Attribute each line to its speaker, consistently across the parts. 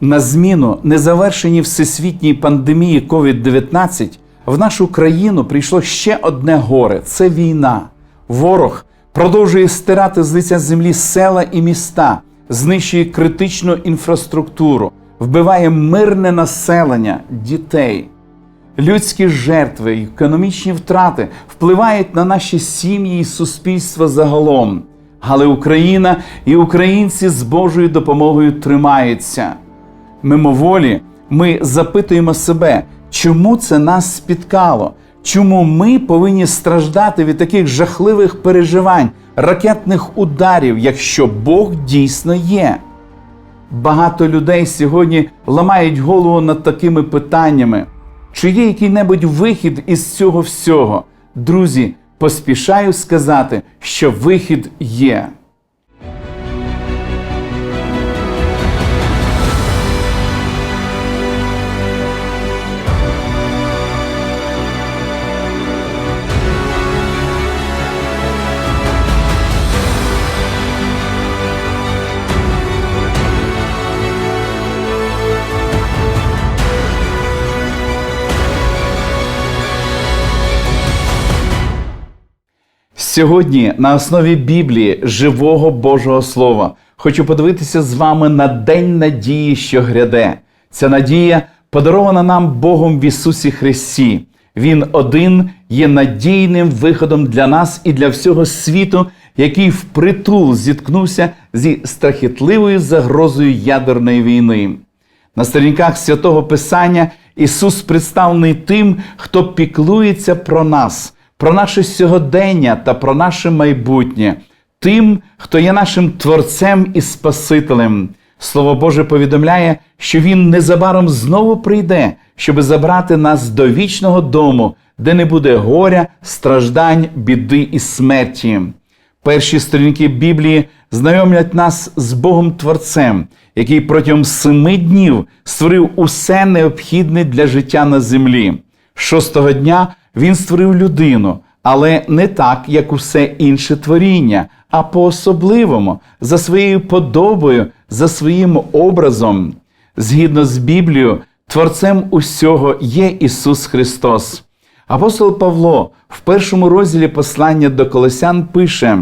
Speaker 1: На зміну незавершеній всесвітній пандемії COVID-19 в нашу країну прийшло ще одне горе це війна. Ворог продовжує стирати з лиця землі села і міста, знищує критичну інфраструктуру, вбиває мирне населення, дітей. Людські жертви й економічні втрати впливають на наші сім'ї і суспільство загалом. Але Україна і українці з Божою допомогою тримаються. Мимоволі ми запитуємо себе, чому це нас спіткало? Чому ми повинні страждати від таких жахливих переживань, ракетних ударів, якщо Бог дійсно є? Багато людей сьогодні ламають голову над такими питаннями. Чи є який-небудь вихід із цього всього? Друзі, поспішаю сказати, що вихід є. Сьогодні на основі Біблії, живого Божого Слова, хочу подивитися з вами на День надії, що гряде. Ця надія подарована нам Богом в Ісусі Христі. Він один є надійним виходом для нас і для всього світу, який впритул зіткнувся зі страхітливою загрозою ядерної війни. На сторінках святого Писання Ісус представлений тим, хто піклується про нас, про наше сьогодення та про наше майбутнє, тим, хто є нашим Творцем і Спасителем. Слово Боже повідомляє, що Він незабаром знову прийде, щоби забрати нас до вічного дому, де не буде горя, страждань, біди і смерті. Перші сторінки Біблії знайомлять нас з Богом Творцем, який протягом семи днів створив усе необхідне для життя на землі. Шостого дня він створив людину, але не так, як усе інше творіння, а по-особливому, за своєю подобою, за своїм образом. Згідно з Біблією, Творцем усього є Ісус Христос. Апостол Павло в першому розділі послання до Колосян пише: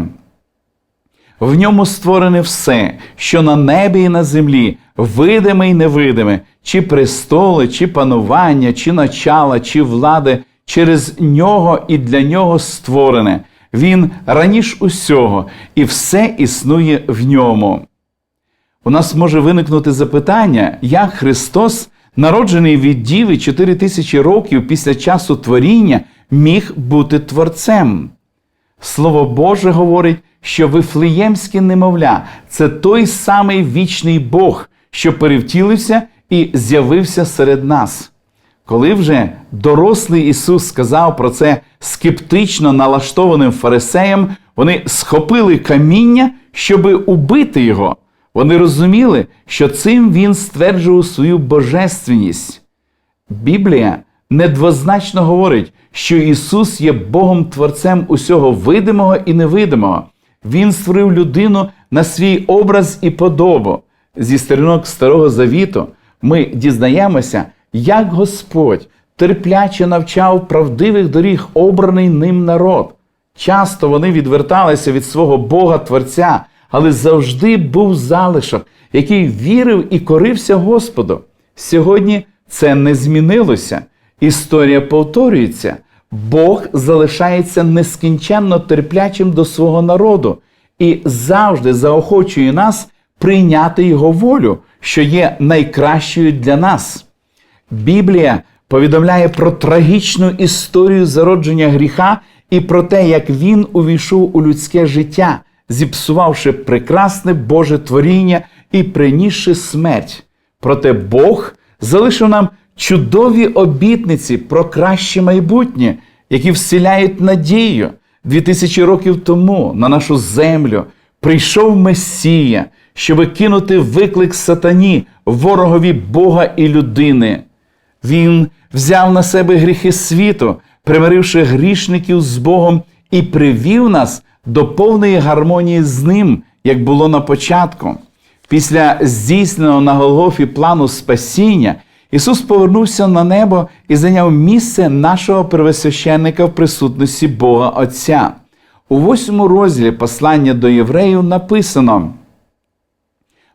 Speaker 1: в ньому створене все, що на небі і на землі, видиме й невидиме, чи престоли, чи панування, чи начала, чи влади, через нього і для нього створене. Він раніш усього, і все існує в ньому. У нас може виникнути запитання, як Христос, народжений від Діви 4 тисячі років після часу творіння, міг бути творцем. Слово Боже говорить, що Вифлеємське немовля це той самий вічний Бог, що перевтілився і з'явився серед нас. Коли вже дорослий Ісус сказав про це скептично налаштованим фарисеям, вони схопили каміння, щоби убити його. Вони розуміли, що цим він стверджував свою божественність. Біблія недвозначно говорить, що Ісус є Богом Творцем усього видимого і невидимого. Він створив людину на свій образ і подобу. Зі сторінок Старого Завіту ми дізнаємося, як Господь терпляче навчав правдивих доріг обраний ним народ. Часто вони відверталися від свого Бога Творця, але завжди був залишок, який вірив і корився Господу. Сьогодні це не змінилося. Історія повторюється. Бог залишається нескінченно терплячим до свого народу і завжди заохочує нас прийняти Його волю, що є найкращою для нас. Біблія повідомляє про трагічну історію зародження гріха і про те, як він увійшов у людське життя, зіпсувавши прекрасне Боже творіння і принісши смерть. Проте Бог залишив нам чудові обітниці про краще майбутнє, які вселяють надію. Дві тисячі років тому на нашу землю прийшов Месія, щоби кинути виклик сатані, ворогові Бога і людини. Він взяв на себе гріхи світу, примиривши грішників з Богом, і привів нас до повної гармонії з ним, як було на початку. Після здійсненого на Голгофі плану спасіння Ісус повернувся на небо і зайняв місце нашого первосвященника в присутності Бога Отця. У восьмому розділі послання до євреїв написано: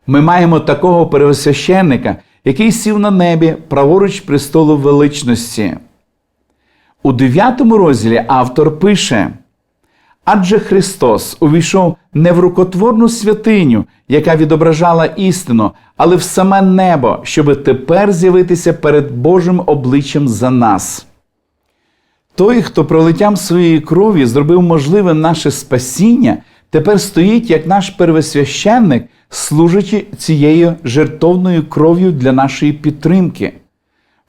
Speaker 1: ми маємо такого первосвященника, який сів на небі праворуч престолу величності. У 9 розділі автор пише: Адже Христос увійшов не в рукотворну святиню, яка відображала істину, але в саме небо, щоб тепер з'явитися перед Божим обличчям за нас. Той, хто пролиттям своєї крові зробив можливе наше спасіння, тепер стоїть як наш первосвященник, служачи цією жертовною кров'ю для нашої підтримки.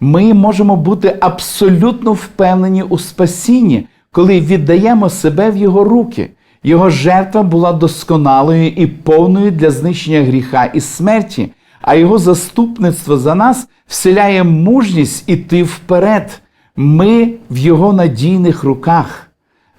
Speaker 1: Ми можемо бути абсолютно впевнені у спасінні, коли віддаємо себе в Його руки. Його жертва була досконалою і повною для знищення гріха і смерті, а Його заступництво за нас вселяє мужність іти вперед. Ми в Його надійних руках.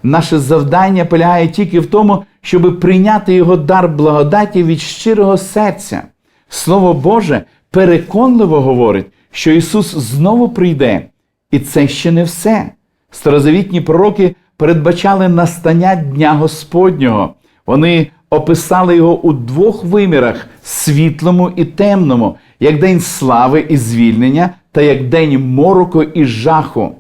Speaker 1: Наше завдання полягає тільки в тому, щоб прийняти Його дар благодаті від щирого серця. Слово Боже переконливо говорить, що Ісус знову прийде, і це ще не все. Старозавітні пророки передбачали настання Дня Господнього. Вони описали його у двох вимірах світлому і темному, як день слави і звільнення, та як день мороку і жаху.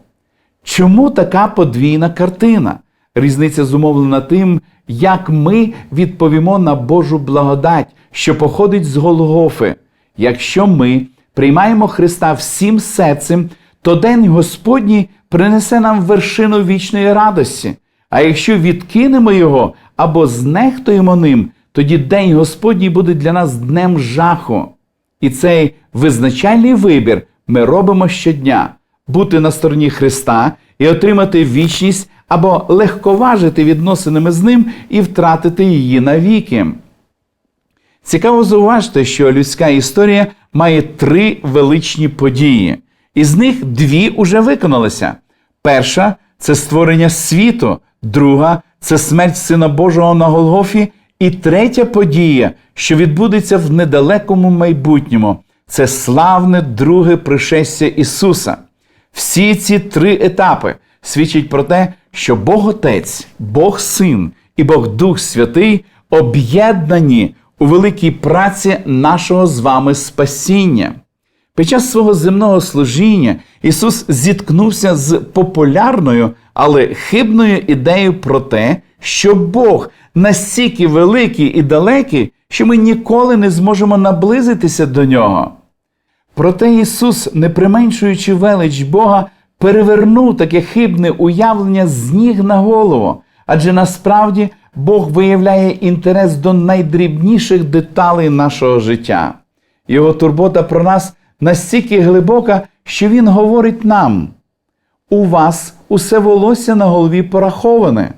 Speaker 1: Чому така подвійна картина? Різниця зумовлена тим, як ми відповімо на Божу благодать, що походить з Голгофи. Якщо ми приймаємо Христа всім серцем, то День Господній принесе нам вершину вічної радості. А якщо відкинемо його або знехтуємо ним, тоді День Господній буде для нас днем жаху. І цей визначальний вибір ми робимо щодня бути на стороні Христа і отримати вічність або легковажити відносинами з Ним і втратити її навіки. Цікаво зауважити, що людська історія має три величні події. Із них дві уже виконалися. Перша це створення світу, друга це смерть Сина Божого на Голгофі, і третя подія, що відбудеться в недалекому майбутньому, це славне друге пришестя Ісуса. Всі ці три етапи свідчать про те, що Бог Отець, Бог Син і Бог Дух Святий об'єднані у великій праці нашого з вами спасіння. Під час свого земного служіння Ісус зіткнувся з популярною, але хибною ідеєю про те, що Бог настільки великий і далекий, що ми ніколи не зможемо наблизитися до нього. Проте Ісус, не применшуючи велич Бога, перевернув таке хибне уявлення з ніг на голову, адже насправді Бог виявляє інтерес до найдрібніших деталей нашого життя. Його турбота про нас настільки глибока, що Він говорить нам: у вас усе волосся на голові пораховане.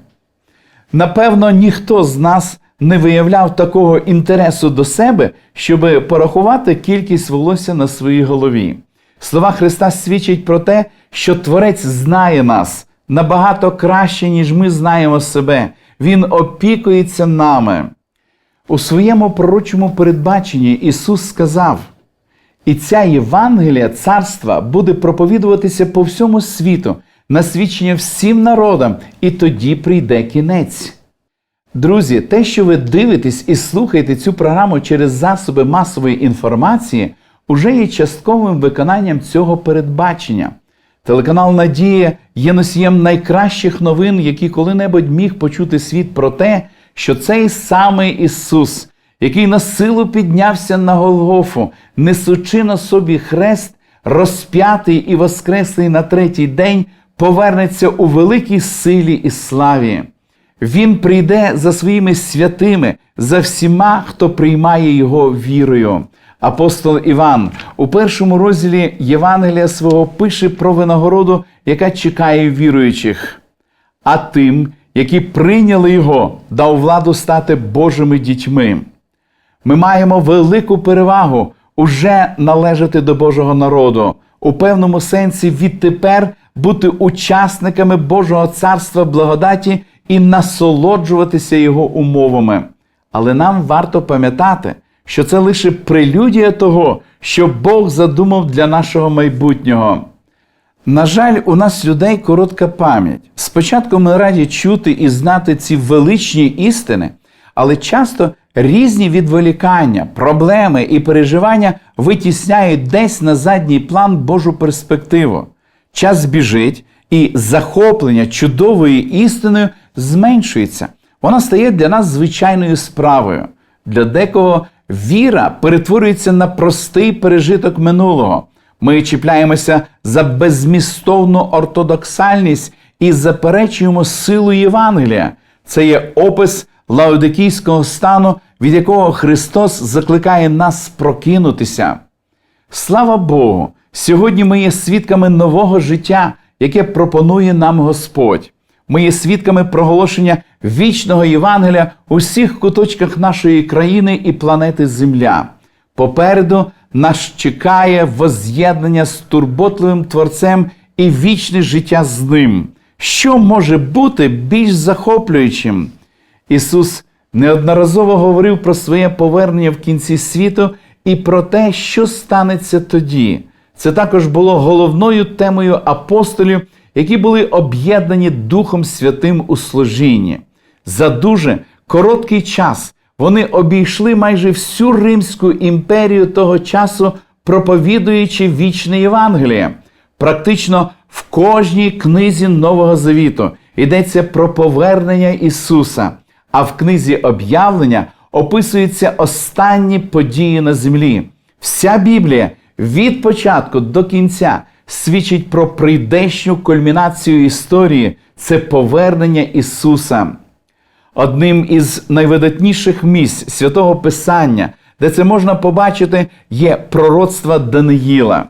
Speaker 1: Напевно, ніхто з нас не виявляв такого інтересу до себе, щоб порахувати кількість волосся на своїй голові. Слова Христа свідчать про те, що Творець знає нас набагато краще, ніж ми знаємо себе. Він опікується нами. У своєму пророчому передбаченні Ісус сказав: І ця Євангелія царства буде проповідуватися по всьому світу, на свідчення всім народам, і тоді прийде кінець. Друзі, те, що ви дивитесь і слухаєте цю програму через засоби масової інформації, уже є частковим виконанням цього передбачення. Телеканал Надія є носієм найкращих новин, які коли-небудь міг почути світ про те, що цей самий Ісус, який на силу піднявся на Голгофу, несучи на собі хрест, розп'ятий і воскреслий на третій день, повернеться у великій силі і славі. Він прийде за своїми святими, за всіма, хто приймає його вірою. Апостол Іван у першому розділі Євангелія свого пише про винагороду, яка чекає віруючих. А тим, які прийняли його, дав владу стати Божими дітьми. Ми маємо велику перевагу уже належати до Божого народу, у певному сенсі відтепер бути учасниками Божого царства благодаті і насолоджуватися його умовами. Але нам варто пам'ятати, що це лише прелюдія того, що Бог задумав для нашого майбутнього. На жаль, у нас людей коротка пам'ять. Спочатку ми раді чути і знати ці величні істини, але часто різні відволікання, проблеми і переживання витісняють десь на задній план Божу перспективу. Час біжить, і захоплення чудовою істиною зменшується. Вона стає для нас звичайною справою. Для декого віра перетворюється на простий пережиток минулого. Ми чіпляємося за безмістовну ортодоксальність і заперечуємо силу Євангелія. Це є опис лаодикійського стану, від якого Христос закликає нас прокинутися. Слава Богу! Сьогодні ми є свідками нового життя, яке пропонує нам Господь. Ми є свідками проголошення вічного Євангелія у всіх куточках нашої країни і планети Земля. Попереду нас чекає воз'єднання з турботливим Творцем і вічне життя з ним. Що може бути більш захоплюючим? Ісус неодноразово говорив про своє повернення в кінці світу і про те, що станеться тоді. Це також було головною темою апостолів, які були об'єднані Духом Святим у служінні. За дуже короткий час вони обійшли майже всю Римську імперію того часу, проповідуючи вічне Євангеліє. Практично в кожній книзі Нового Завіту йдеться про повернення Ісуса, а в книзі об'явлення описуються останні події на землі. Вся Біблія від початку до кінця свідчить про прийдешню кульмінацію історії це повернення Ісуса. Одним із найвидатніших місць святого Писання, де це можна побачити, є пророцтва Даниїла.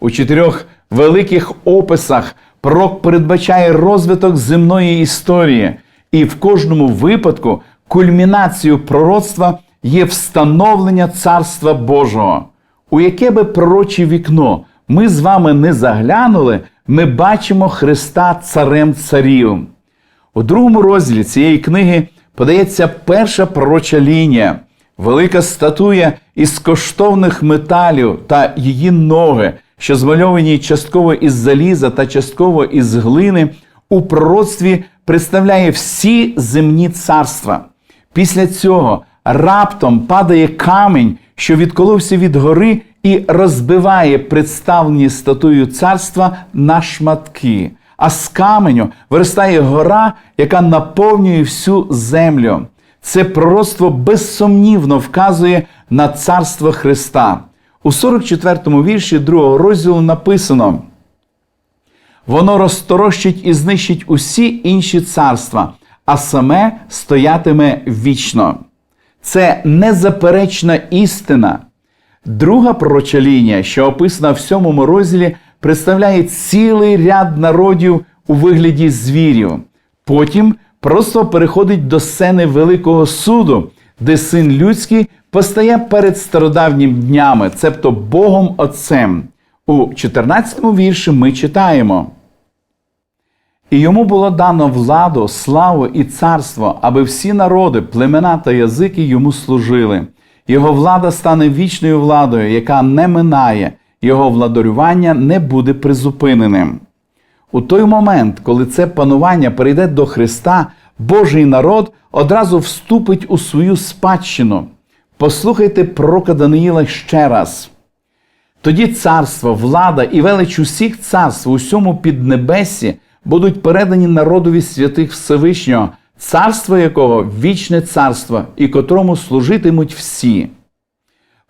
Speaker 1: У чотирьох великих описах пророк передбачає розвиток земної історії, і в кожному випадку кульмінацією пророцтва є встановлення Царства Божого. У яке би пророче вікно ми з вами не заглянули, ми бачимо Христа Царем Царів. У другому розділі цієї книги подається перша пророча лінія, велика статуя із коштовних металів та її ноги, що змальовані частково із заліза та частково із глини, у пророцтві представляє всі земні царства. Після цього раптом падає камінь, що відколився від гори, і розбиває представлені статую царства на шматки. А з каменю виростає гора, яка наповнює всю землю. Це пророцтво безсумнівно вказує на царство Христа. У 44-му вірші другого розділу написано: Воно розторощить і знищить усі інші царства, а саме стоятиме вічно. Це незаперечна істина. Друга пророча лінія, що описана в сьомому розділі, представляє цілий ряд народів у вигляді звірів. Потім просто переходить до сцени Великого суду, де син людський постає перед стародавніми днями, цебто Богом Отцем. У 14 вірші ми читаємо. І йому було дано владу, славу і царство, аби всі народи, племена та язики йому служили. Його влада стане вічною владою, яка не минає, його владарювання не буде призупиненим. У той момент, коли це панування перейде до Христа, Божий народ одразу вступить у свою спадщину. Послухайте пророка Даниїла ще раз. Тоді царство, влада і велич усіх царств у всьому піднебесі будуть передані народові святих Всевишнього, царство якого вічне царство, і котрому служитимуть всі.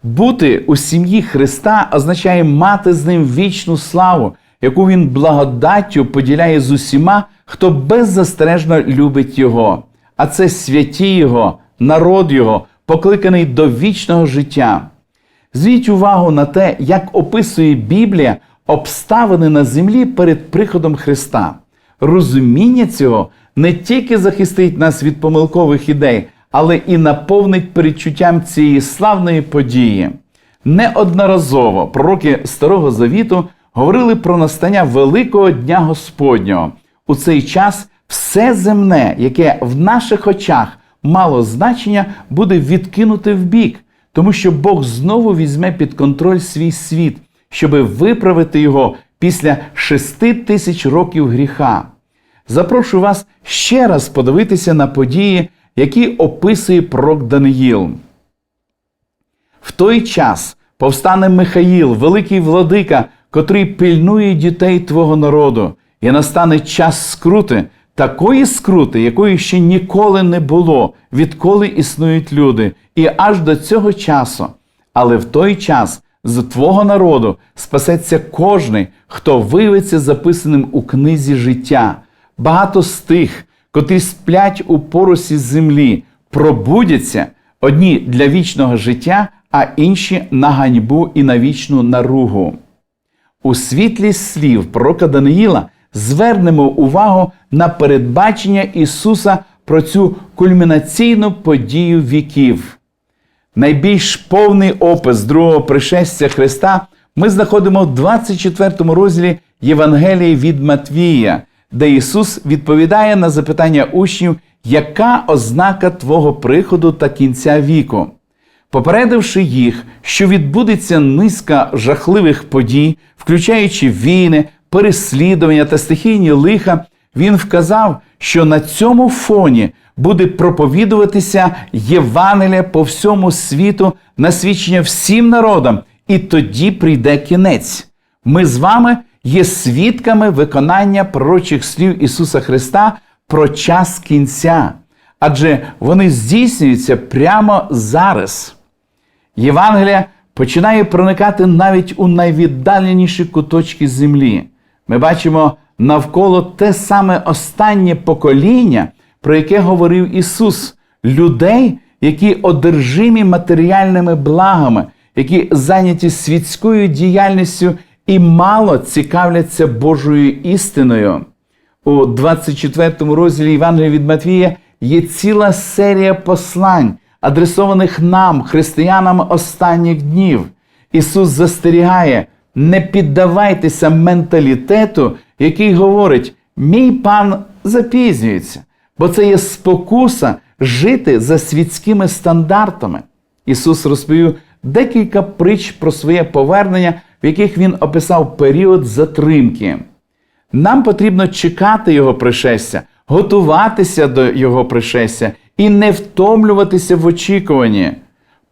Speaker 1: Бути у сім'ї Христа означає мати з ним вічну славу, яку він благодаттю поділяє з усіма, хто беззастережно любить Його. А це святі Його, народ Його, покликаний до вічного життя. Зверніть увагу на те, як описує Біблія обставини на землі перед приходом Христа. Розуміння цього не тільки захистить нас від помилкових ідей, але і наповнить передчуттям цієї славної події. Неодноразово пророки Старого Завіту говорили про настання великого дня Господнього. У цей час все земне, яке в наших очах мало значення, буде відкинуте в бік, тому що Бог знову візьме під контроль свій світ, щоби виправити його після шести тисяч років гріха. Запрошую вас ще раз подивитися на події, які описує пророк Даниїл. В той час повстане Михаїл, великий владика, котрий пильнує дітей твого народу, і настане час скрути, такої скрути, якої ще ніколи не було, відколи існують люди, і аж до цього часу. Але в той час з твого народу спасеться кожний, хто виявиться записаним у книзі життя. Багато з тих, котрі сплять у поросі землі, пробудяться одні для вічного життя, а інші на ганьбу і на вічну наругу. У світлі слів пророка Даниїла звернемо увагу на передбачення Ісуса про цю кульмінаційну подію віків. Найбільш повний опис другого пришестя Христа ми знаходимо в 24 розділі Євангелії від Матвія, де Ісус відповідає на запитання учнів, яка ознака Твого приходу та кінця віку. Попередивши їх, що відбудеться низка жахливих подій, включаючи війни, переслідування та стихійні лиха, він вказав, що на цьому фоні буде проповідуватися Євангелія по всьому світу на свідчення всім народам, і тоді прийде кінець. Ми з вами є свідками виконання пророчих слів Ісуса Христа про час кінця, адже вони здійснюються прямо зараз. Євангелія починає проникати навіть у найвіддаленіші куточки землі. Ми бачимо навколо те саме останнє покоління, про яке говорив Ісус, людей, які одержимі матеріальними благами, які зайняті світською діяльністю і мало цікавляться Божою істиною. У 24 розділі Євангелія від Матвія є ціла серія послань, адресованих нам, християнам останніх днів. Ісус застерігає: не піддавайтеся менталітету, який говорить, мій пан запізнюється, бо це є спокуса жити за світськими стандартами. Ісус розповів декілька притч про своє повернення, в яких Він описав період затримки. Нам потрібно чекати Його пришестя, готуватися до Його пришестя і не втомлюватися в очікуванні.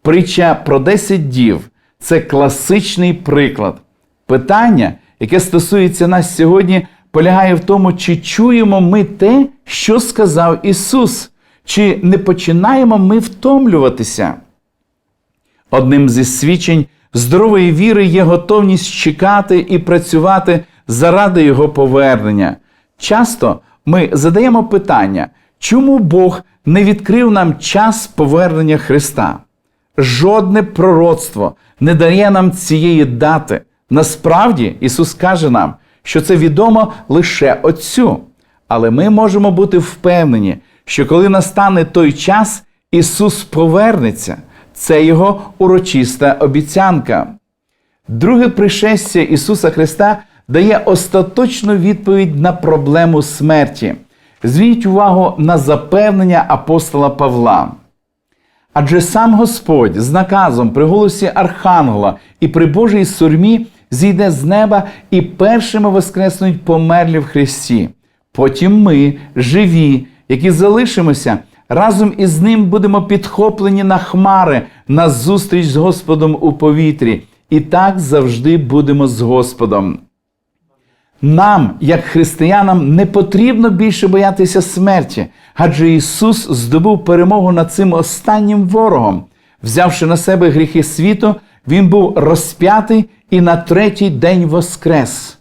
Speaker 1: Притча про 10 дів це класичний приклад. Питання, яке стосується нас сьогодні, полягає в тому, чи чуємо ми те, що сказав Ісус, чи не починаємо ми втомлюватися. Одним зі свідчень здорової віри є готовність чекати і працювати заради Його повернення. Часто ми задаємо питання, чому Бог не відкрив нам час повернення Христа? Жодне пророцтво не дає нам цієї дати. Насправді, Ісус каже нам, що це відомо лише Отцю. Але ми можемо бути впевнені, що коли настане той час, Ісус повернеться. Це Його урочиста обіцянка. Друге пришестя Ісуса Христа дає остаточну відповідь на проблему смерті. Зверніть увагу на запевнення апостола Павла. Адже сам Господь з наказом при голосі Архангела і при Божій сурмі зійде з неба і першими воскреснуть померлі в Христі. Потім ми, живі, які залишимося, разом із ним будемо підхоплені на хмари на зустріч з Господом у повітрі, і так завжди будемо з Господом. Нам, як християнам, не потрібно більше боятися смерті, адже Ісус здобув перемогу над цим останнім ворогом. Взявши на себе гріхи світу, Він був розп'ятий і на третій день воскрес.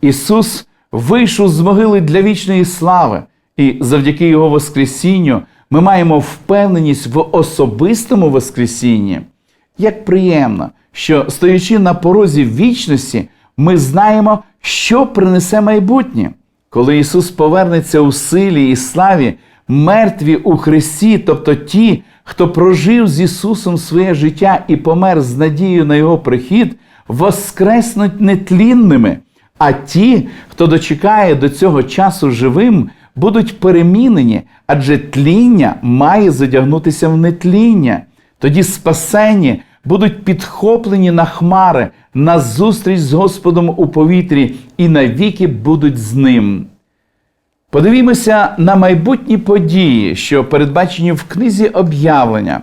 Speaker 1: Ісус вийшов з могили для вічної слави, і завдяки Його Воскресінню ми маємо впевненість в особистому Воскресінні. Як приємно, що стоячи на порозі вічності, ми знаємо, що принесе майбутнє. Коли Ісус повернеться у силі і славі, мертві у Христі, тобто ті, хто прожив з Ісусом своє життя і помер з надією на Його прихід, воскреснуть нетлінними. А ті, хто дочекає до цього часу живим, будуть перемінені, адже тління має задягнутися в нетління. Тоді спасені будуть підхоплені на хмари на зустріч з Господом у повітрі і навіки будуть з ним. Подивімося на майбутні події, що передбачені в книзі об'явлення.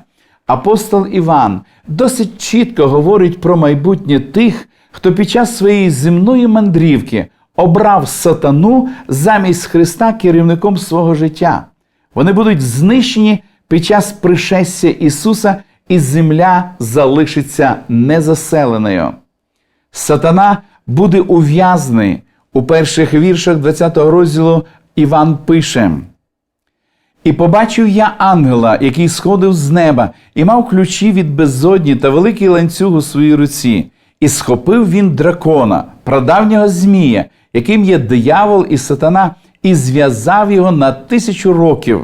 Speaker 1: Апостол Іван досить чітко говорить про майбутнє тих, хто під час своєї земної мандрівки обрав сатану замість Христа керівником свого життя. Вони будуть знищені під час пришестя Ісуса, і земля залишиться незаселеною. Сатана буде ув'язний. У перших віршах 20 розділу Іван пише. І побачив я ангела, який сходив з неба, і мав ключі від безодні та великий ланцюг у своїй руці, і схопив він дракона, прадавнього Змія, яким є диявол і сатана, і зв'язав його на тисячу років.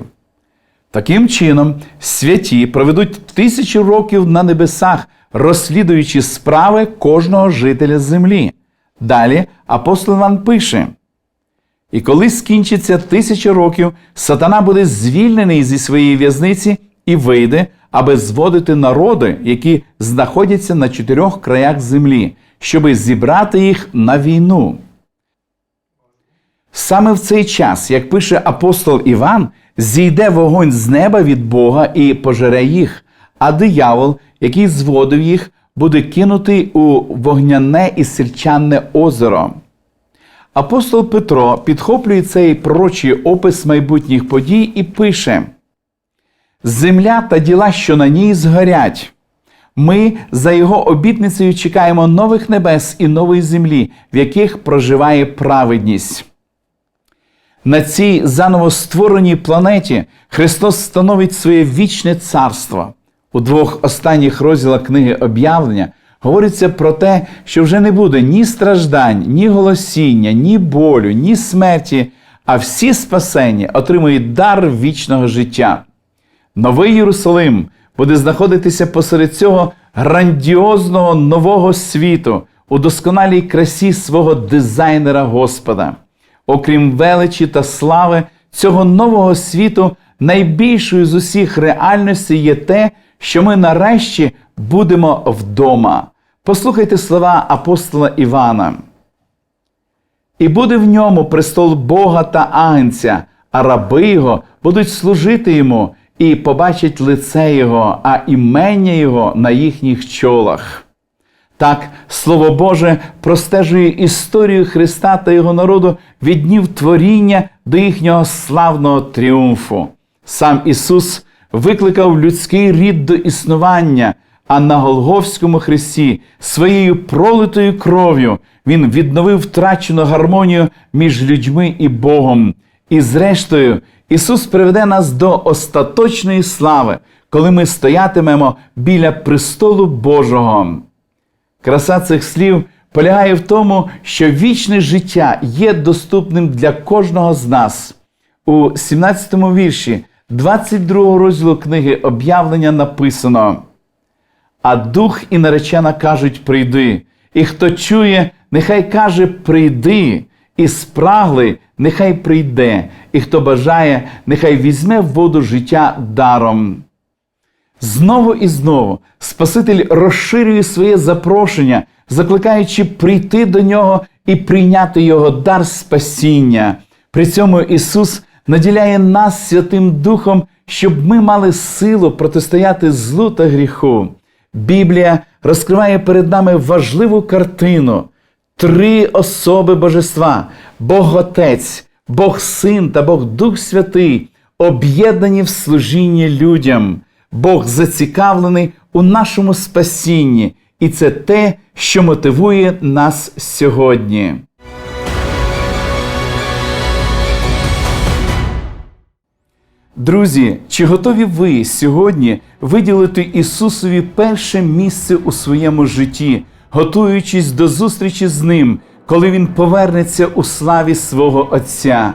Speaker 1: Таким чином, святі проведуть тисячу років на небесах, розслідуючи справи кожного жителя землі. Далі апостол Іван пише. І коли скінчиться тисяча років, сатана буде звільнений зі своєї в'язниці і вийде, аби зводити народи, які знаходяться на чотирьох краях землі, щоби зібрати їх на війну. Саме в цей час, як пише апостол Іван, зійде вогонь з неба від Бога і пожере їх, а диявол, який зводив їх, буде кинутий у вогняне і сельчанне озеро. Апостол Петро підхоплює цей пророчий опис майбутніх подій і пише: Земля та діла, що на ній згорять. Ми за його обітницею чекаємо нових небес і нової землі, в яких проживає праведність. На цій заново створеній планеті Христос становить своє вічне царство. У двох останніх розділах книги об'явлення говориться про те, що вже не буде ні страждань, ні голосіння, ні болю, ні смерті, а всі спасені отримують дар вічного життя. Новий Єрусалим буде знаходитися посеред цього грандіозного нового світу у досконалій красі свого дизайнера Господа. Окрім величі та слави цього нового світу, найбільшою з усіх реальностей є те, що ми нарешті будемо вдома. Послухайте слова апостола Івана. І буде в ньому престол Бога та Агнця, а раби його будуть служити йому і побачать лице Його, а імення Його на їхніх чолах. Так, Слово Боже простежує історію Христа та Його народу від днів творіння до їхнього славного тріумфу. Сам Ісус викликав людський рід до існування, а на Голговському Христі своєю пролитою кров'ю Він відновив втрачену гармонію між людьми і Богом. І, зрештою, Ісус приведе нас до остаточної слави, коли ми стоятимемо біля престолу Божого. Краса цих слів полягає в тому, що вічне життя є доступним для кожного з нас. У 17 му вірші 22 розділу книги об'явлення написано: А дух і наречена кажуть: прийди, і хто чує, нехай каже прийди, і спраглий, нехай прийде, і хто бажає, нехай візьме воду життя даром. Знову і знову Спаситель розширює своє запрошення, закликаючи прийти до нього і прийняти його дар спасіння. При цьому Ісус наділяє нас Святим Духом, щоб ми мали силу протистояти злу та гріху. Біблія розкриває перед нами важливу картину: три особи Божества: Бог Отець, Бог Син та Бог Дух Святий, об'єднані в служінні людям. Бог зацікавлений у нашому спасінні, і це те, що мотивує нас сьогодні. Друзі, чи готові ви сьогодні виділити Ісусові перше місце у своєму житті, готуючись до зустрічі з Ним, коли Він повернеться у славі свого Отця?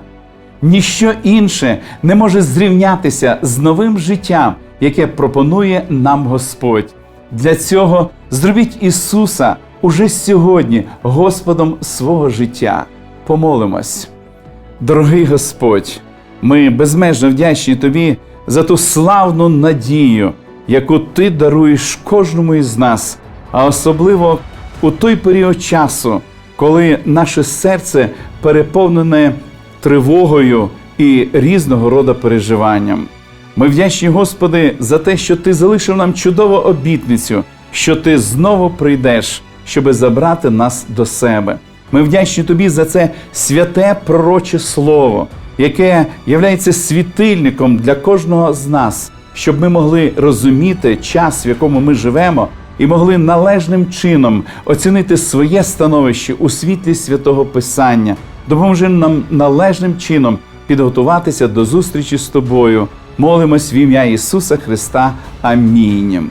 Speaker 1: Ніщо інше не може зрівнятися з новим життям, яке пропонує нам Господь. Для цього зробіть Ісуса уже сьогодні Господом свого життя. Помолимось. Дорогий Господь, ми безмежно вдячні Тобі за ту славну надію, яку ти даруєш кожному із нас, а особливо у той період часу, коли наше серце переповнене тривогою і різного роду переживанням. Ми вдячні, Господи, за те, що Ти залишив нам чудову обітницю, що Ти знову прийдеш, щоби забрати нас до себе. Ми вдячні Тобі за це святе пророче слово, яке являється світильником для кожного з нас, щоб ми могли розуміти час, в якому ми живемо, і могли належним чином оцінити своє становище у світлі святого Писання. Допоможи нам належним чином підготуватися до зустрічі з тобою. Молимось в ім'я Ісуса Христа. Амінь.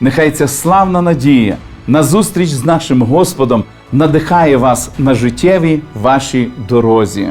Speaker 1: Нехай ця славна надія на зустріч з нашим Господом надихає вас на життєвій вашій дорозі.